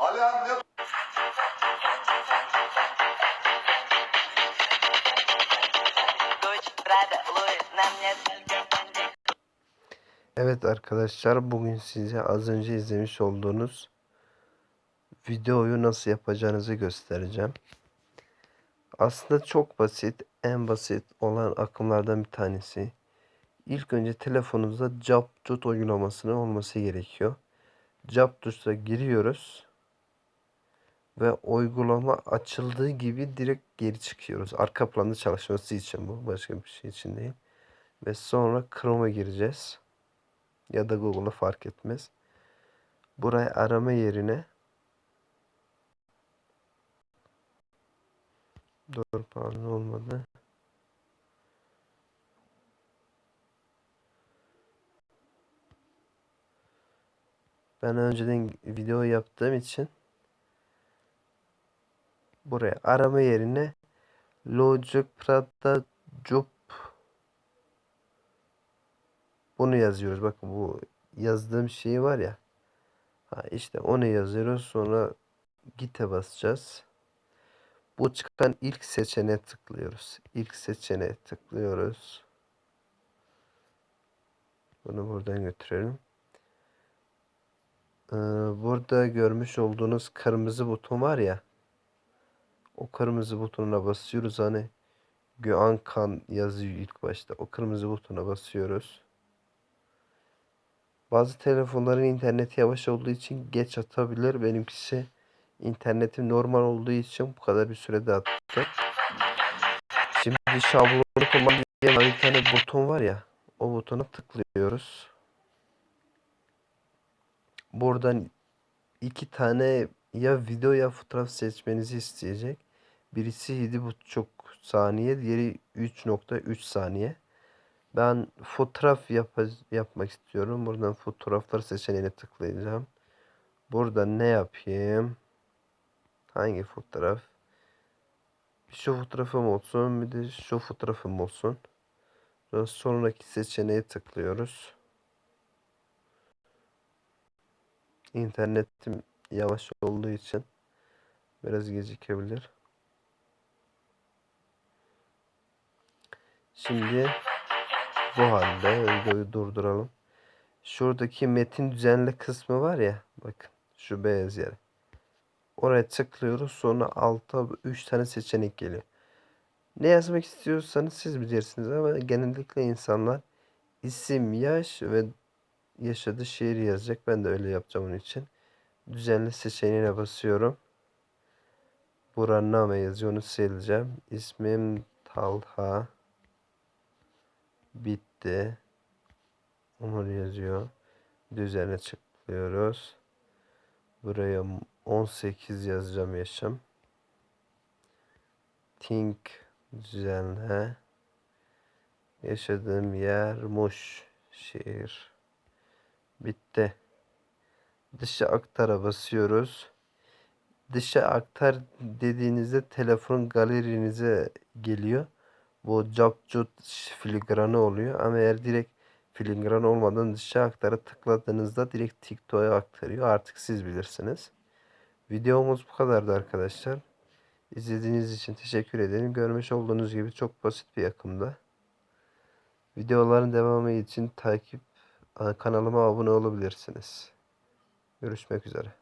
Ali abi ne... Evet arkadaşlar bugün size az önce izlemiş olduğunuz videoyu nasıl yapacağınızı göstereceğim. Aslında çok basit, en basit olan akımlardan bir tanesi. İlk önce telefonumuzda Jabtut uygulamasının olması gerekiyor. Jabtut'a giriyoruz ve uygulama açıldığı gibi direkt geri çıkıyoruz. Arka planda çalışması için bu, başka bir şey için değil. Ve sonra Chrome'a gireceğiz ya da Google'a fark etmez. Buraya arama yerine Dur pardon olmadı. Ben önceden video yaptığım için buraya arama yerine Logic Prada Job bunu yazıyoruz. Bakın bu yazdığım şey var ya. Ha işte onu yazıyoruz. Sonra Git'e basacağız. Bu çıkan ilk seçeneğe tıklıyoruz. İlk seçeneğe tıklıyoruz. Bunu buradan götürelim. Ee, burada görmüş olduğunuz kırmızı buton var ya. O kırmızı butonuna basıyoruz. Hani Göankan yazıyor ilk başta. O kırmızı butona basıyoruz. Bazı telefonların interneti yavaş olduğu için geç atabilir. Benimkisi internetim normal olduğu için bu kadar bir sürede attı. Şimdi şablonu kullan diye bir tane buton var ya. O butona tıklıyoruz. Buradan iki tane ya video ya fotoğraf seçmenizi isteyecek. Birisi 7,5 saniye, diğeri 3.3 saniye. Ben fotoğraf yap yapmak istiyorum. Buradan fotoğraflar seçeneğine tıklayacağım. Burada ne yapayım? Hangi fotoğraf? Şu fotoğrafım olsun. Bir de şu fotoğrafım olsun. Sonra sonraki seçeneğe tıklıyoruz. İnternetim yavaş olduğu için biraz gecikebilir. Şimdi bu halde videoyu durduralım. Şuradaki metin düzenle kısmı var ya. Bakın şu beyaz yer. Oraya tıklıyoruz. Sonra alta 3 tane seçenek geliyor. Ne yazmak istiyorsanız siz bilirsiniz ama genellikle insanlar isim, yaş ve yaşadığı şehir yazacak. Ben de öyle yapacağım onun için. Düzenli seçeneğine basıyorum. Buranın name yazıyor. Onu sileceğim. İsmim Talha. Bitti. Onu yazıyor. Düzene tıklıyoruz. Buraya 18 yazacağım yaşam. Think düzenle. Yaşadığım yer Muş şehir. Bitti. Dışa aktara basıyoruz. Dışa aktar dediğinizde telefon galerinize geliyor. Bu capcut filigranı oluyor. Ama eğer direkt filigran olmadan dışa aktara tıkladığınızda direkt TikTok'a aktarıyor. Artık siz bilirsiniz. Videomuz bu kadardı arkadaşlar. İzlediğiniz için teşekkür ederim. Görmüş olduğunuz gibi çok basit bir akımda. Videoların devamı için takip kanalıma abone olabilirsiniz. Görüşmek üzere.